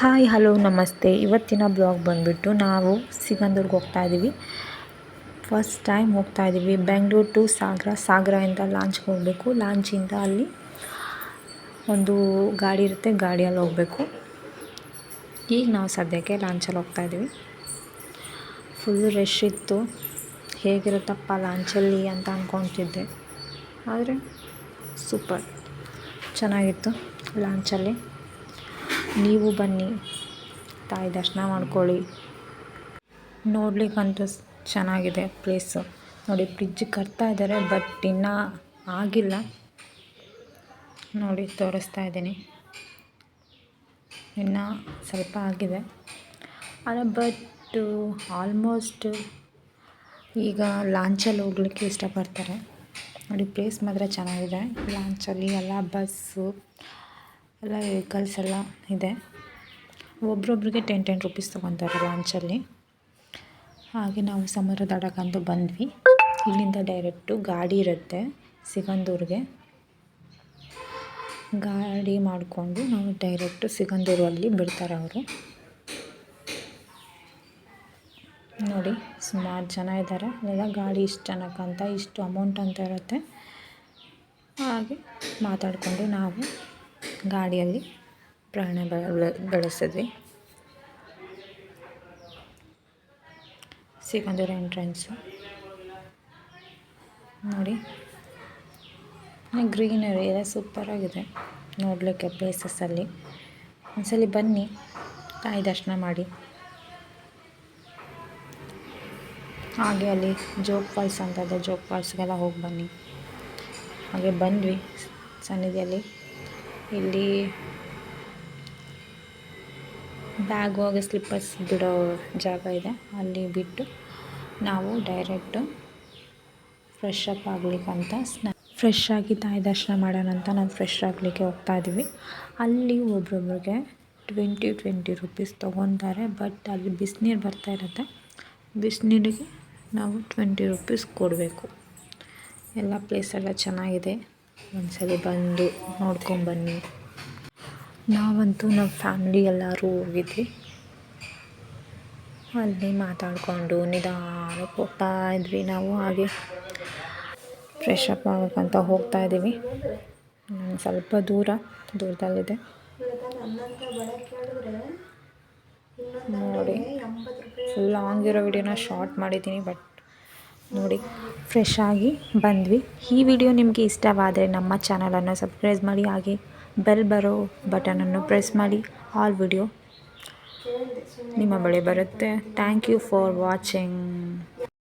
Hi, hello, ನಮಸ್ತೆ. ಇವತ್ತಿನ blog ಬಂದುಬಿಟ್ಟು ನಾವು ಸಿಗಂದೂರ್ಗೆ ಹೋಗ್ತಾ ಇದ್ದೀವಿ ಫಸ್ಟ್ ಟೈಮ್ ಹೋಗ್ತಾ ಇದ್ದೀವಿ ಬೆಂಗಳೂರು ಟು ಸಾಗರ ಸಾಗರದಿಂದ ಲಾಂಚ್ಗೆ ಹೋಗಬೇಕು. ಲಾಂಚಿಂದ ಅಲ್ಲಿ ಒಂದು ಗಾಡಿ ಇರುತ್ತೆ. ಗಾಡಿಯಲ್ಲಿ ಹೋಗಬೇಕು. ಈಗ ನಾವು ಸದ್ಯಕ್ಕೆ ಲಾಂಚಲ್ಲಿ ಹೋಗ್ತಾ ಇದ್ದೀವಿ ಫುಲ್ ರಶ್ ಇತ್ತು. ಹೇಗಿರುತ್ತಪ್ಪ ಲಾಂಚಲ್ಲಿ ಅಂತ ಅಂದ್ಕೊತಿದ್ದೆ ಆದರೆ ಸೂಪರ್ ಚೆನ್ನಾಗಿತ್ತು ಲಾಂಚಲ್ಲಿ ನೀವು ಬನ್ನಿ. ತಾಯಿ ದರ್ಶನ ಮಾಡ್ಕೊಳ್ಳಿ. ನೋಡ್ಲಿಕ್ಕಂತೂ ಚೆನ್ನಾಗಿದೆ ಪ್ಲೇಸು ನೋಡಿ ಫ್ರಿಜ್ ಕಟ್ತಾ ಇದ್ದಾರೆ ಬಟ್ ಇನ್ನೂ ಆಗಿಲ್ಲ. ನೋಡಿ, ತೋರಿಸ್ತಾ ಇದ್ದೀನಿ. ಇನ್ನು ಸ್ವಲ್ಪ ಆಗಿದೆ. ಅಲ್ಲ ಬಟ್ ಆಲ್ಮೋಸ್ಟ್ ಈಗ ಲಾಂಚಲ್ಲಿ ಹೋಗ್ಲಿಕ್ಕೆ ಇಷ್ಟಪಡ್ತಾರೆ. ನೋಡಿ ಪ್ಲೇಸ್ ಮಾತ್ರ ಚೆನ್ನಾಗಿದೆ. ಲಾಂಚಲ್ಲಿ ಎಲ್ಲ ಬಸ್ಸು ಎಲ್ಲ ವೆಹಿಕಲ್ಸ್ ಎಲ್ಲ ಇದೆ. ಒಬ್ರೊಬ್ರಿಗೆ ಟೆನ್ ಟೆನ್ ರುಪೀಸ್ ತೊಗೊತಾರೆ ಲಾಂಚಲ್ಲಿ ಹಾಗೆ ನಾವು ಸಮರ ದಡಕಂದು ಬಂದ್ವಿ. ಇಲ್ಲಿಂದ ಡೈರೆಕ್ಟು ಗಾಡಿ ಇರುತ್ತೆ ಸಿಗಂದೂರಿಗೆ. ಗಾಡಿ ಮಾಡಿಕೊಂಡು ನಾವು ಡೈರೆಕ್ಟು ಸಿಗಂದೂರಲ್ಲಿ ಬಿಡ್ತಾರೆ ಅವರು. ನೋಡಿ, ಸುಮಾರು ಜನ ಇದ್ದಾರೆ ಎಲ್ಲ ಗಾಡಿ ಇಷ್ಟು ಜನಕ್ಕಂತ ಇಷ್ಟು ಅಮೌಂಟ್ ಅಂತ ಇರುತ್ತೆ. ಹಾಗೆ ಮಾತಾಡಿಕೊಂಡು ನಾವು ಗಾಡಿಯಲ್ಲಿ ಪ್ರಯಾಣ ಬೆಳ- ಬೆಳೆಸಿದ್ವಿ. ಸಿಗಂದೂರು ಎಂಟ್ರೆನ್ಸು ನೋಡಿ. ಗ್ರೀನರಿ ಎಲ್ಲ ಸೂಪರಾಗಿದೆ ನೋಡಲಿಕ್ಕೆ ಪ್ಲೇಸಸ್ಸಲ್ಲಿ ಒಂದ್ಸಲಿ ಬನ್ನಿ. ತಾಯಿ ದರ್ಶನ ಮಾಡಿ. ಹಾಗೆ ಅಲ್ಲಿ ಜೋಗ್ ಫಾಲ್ಸ್ ಅಂತ ಇದೆ ಜೋಗ್ ಫಾಲ್ಸ್ಗೆಲ್ಲ ಹೋಗಿ ಬನ್ನಿ. ಹಾಗೆ ಬಂದ್ವಿ. ಸನ್ನಿಧಿಯಲ್ಲಿ. ಇಲ್ಲಿ ಬ್ಯಾಗ್ ಹೋಗಿ ಸ್ಲಿಪ್ಪರ್ಸ್ ಬಿಡೋ ಜಾಗ ಇದೆ. ಅಲ್ಲಿ ಬಿಟ್ಟು ನಾವು ಡೈರೆಕ್ಟು ಫ್ರೆಶ್ ಅಪ್ ಆಗ್ಲಿಕ್ಕಂತ ಸ್ನಾ ಫ್ರೆಶ್ ಆಗಿ ತಾಯಿ ದರ್ಶನ ಮಾಡೋಣ ಅಂತ ನಾವು ಫ್ರೆಶ್ ಆಗಲಿಕ್ಕೆ ಹೋಗ್ತಾ ಇದ್ದೀವಿ. ಅಲ್ಲಿ ಒಬ್ರೊಬ್ರಿಗೆ ಟ್ವೆಂಟಿ ಟ್ವೆಂಟಿ ರುಪೀಸ್ ತೊಗೊತಾರೆ ಬಟ್ ಅಲ್ಲಿ ಬಿಸಿನೀರು ಬರ್ತಾ ಇರುತ್ತೆ. ಬಿಸಿನೀರಿಗೆ ನಾವು ಟ್ವೆಂಟಿ ರುಪೀಸ್ ಕೊಡಬೇಕು. ಎಲ್ಲ ಪ್ಲೇಸ್ ಎಲ್ಲ ಚೆನ್ನಾಗಿದೆ. ಒಂದ್ಸಲಿ ಬಂದು ನೋಡ್ಕೊಂಬನ್ನಿ ನಾವಂತೂ ನಮ್ಮ ಫ್ಯಾಮಿಲಿ ಎಲ್ಲರೂ ಹೋಗಿದ್ವಿ. ಅಲ್ಲಿ ಮಾತಾಡಿಕೊಂಡು ನಿಧಾನಕ್ಕೆ ಹೋಗ್ತಾ ಇದ್ವಿ ನಾವು, ಹಾಗೆ ಫ್ರೆಶ್ ಅಪ್ ಆಗಬೇಕಂತ ಹೋಗ್ತಾ ಇದ್ದೀವಿ. ಸ್ವಲ್ಪ ದೂರ, ದೂರದಲ್ಲಿದೆ. ನೋಡಿ ಫುಲ್ ಲಾಂಗ್ ಇರೋ ವಿಡಿಯೋನ ಶಾರ್ಟ್ ಮಾಡಿದ್ದೀನಿ ಬಟ್ ನೋಡಿ ಫ್ರೆಶ್ ಆಗಿ ಬಂದ್ವಿ. ಈ ವಿಡಿಯೋ ನಿಮಗೆ ಇಷ್ಟವಾದರೆ ನಮ್ಮ ಚಾನಲನ್ನು ಸಬ್ಸ್ಕ್ರೈಬ್ ಮಾಡಿ, ಹಾಗೆ ಬೆಲ್ ಬರೋ ಬಟನನ್ನು ಪ್ರೆಸ್ ಮಾಡಿ. ಆಲ್ ವಿಡಿಯೋ ನಿಮ್ಮ ಬಳಿ ಬರುತ್ತೆ. Thank you for watching